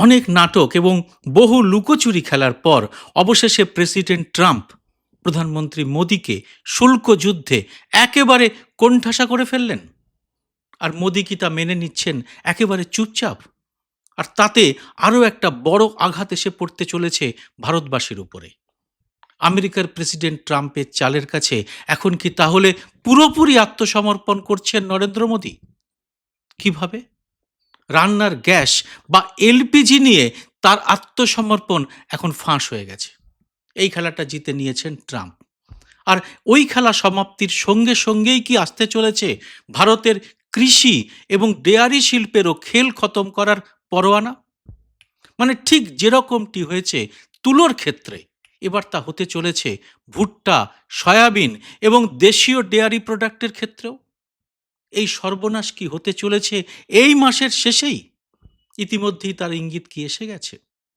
অনেক নাটক এবং বহু লুকোচুরি খেলার পর অবশেষে প্রেসিডেন্ট ট্রাম্প প্রধানমন্ত্রী মোদীকে শুল্ক যুদ্ধে একেবারে কোণঠাসা করে ফেললেন। আর মোদী কি তা মেনে নিচ্ছেন একেবারে চুপচাপ? আর তাতে আরও একটা বড় আঘাত এসে পড়তে চলেছে ভারতবাসীর উপরে। আমেরিকার প্রেসিডেন্ট ট্রাম্পের চালের কাছে এখন কি তাহলে পুরোপুরি আত্মসমর্পণ করছেন নরেন্দ্র মোদী? কীভাবে? রান্নার গ্যাস বা এলপিজি নিয়ে তার আত্মসমর্পণ এখন ফাঁস হয়ে গেছে। এই খেলাটা জিতে নিয়েছেন ট্রাম্প। আর ওই খেলা সমাপ্তির সঙ্গে সঙ্গেই কি আসতে চলেছে? ভারতের কৃষি এবং ডেয়ারি শিল্পেরও খেল খতম করার পরোয়ানা? মানে ঠিক যেরকমটি হয়েছে তুলোর ক্ষেত্রে, এবার তা হতে চলেছে ভুট্টা, সয়াবিন এবং দেশীয় ডেয়ারি প্রোডাক্টের ক্ষেত্রেও। সর্বনাশ কি হতে চলেছে এই মাসের শেষেই? ইতিমধ্যেই তার ইঙ্গিত কি এসে গেছে?